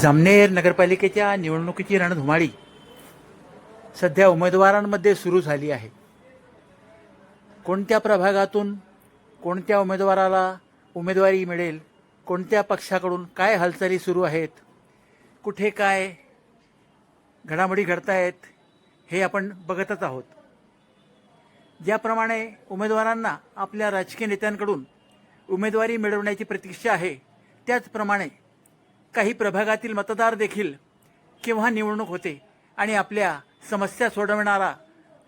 जामनेर नगरपालिकेच्या निवडणुकीची रणधुमाळी सध्या उमेदवारांमध्ये सुरू झाली आहे. कोणत्या प्रभागातून कोणत्या उमेदवाराला उमेदवारी मिळेल कोणत्या पक्षाकडून काय हालचाली सुरू आहेत कुठे काय घडामोडी घडतायत हे आपण बघतच आहोत. ज्याप्रमाणे उमेदवारांना आपल्या राजकीय नेत्यांकडून उमेदवारी मिळवण्याची प्रतीक्षा आहे त्याचप्रमाणे काही प्रभागातील मतदार देखील केव्हा निवडणूक होते आणि आपल्या समस्या सोडवणारा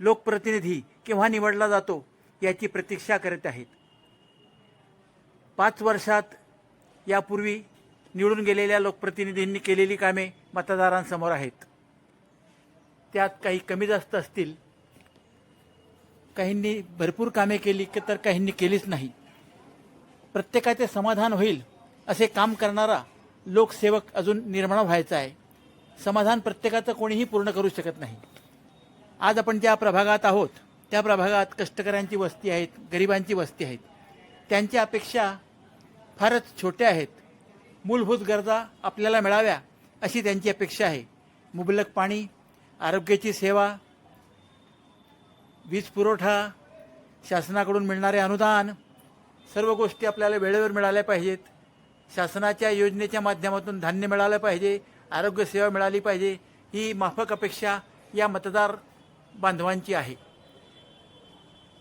लोकप्रतिनिधी केव्हा निवडला जातो याची प्रतीक्षा करत आहेत. पाच वर्षात यापूर्वी निवडून गेलेल्या लोकप्रतिनिधींनी केलेली कामे मतदारांसमोर आहेत. त्यात काही कमी जास्त असतील. काहींनी भरपूर कामे केली की तर काहींनी केलीच नाही. प्रत्येकाचे समाधान होईल असे काम करणारा लोकसेवक अजून निर्माण व्हायचा आहे. समाधान प्रत्येकाचं कोणीही पूर्ण करू शकत नाही. आज आपण ज्या प्रभागात आहोत त्या प्रभागात कष्टकऱ्यांची वस्ती आहेत गरिबांची वस्ती आहेत. त्यांच्या अपेक्षा फारच छोट्या आहेत. मूलभूत गरजा आपल्याला मिळाव्या अशी त्यांची अपेक्षा आहे. मुबलक पाणी आरोग्याची सेवा वीज पुरवठा शासनाकडून मिळणारे अनुदान सर्व गोष्टी आपल्याला वेळेवर मिळाल्या पाहिजेत. शासनाच्या योजनेच्या माध्यमातून धान्य मिळालं पाहिजे आरोग्यसेवा मिळाली पाहिजे ही माफक अपेक्षा या मतदार बांधवांची आहे.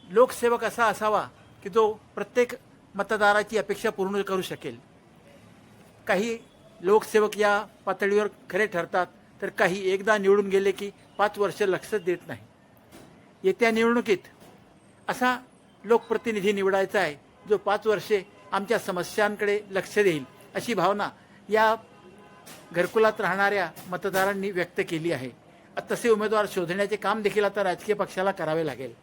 लोकसेवक असा असावा की जो प्रत्येक मतदाराची अपेक्षा पूर्ण करू शकेल. काही लोकसेवक या पातळीवर खरे ठरतात तर काही एकदा निवडून गेले की पाच वर्ष लक्षच देत नाही. येत्या निवडणुकीत असा लोकप्रतिनिधी निवडायचा आहे जो पाच वर्षे आमच्या समस्यांकडे लक्ष देईल अशी भावना या घरकुलात राहणाऱ्या मतदारांनी व्यक्त केली आहे. तसे उमेदवार शोधण्याचे काम देखील आता राजकीय पक्षाला करावे लागेल.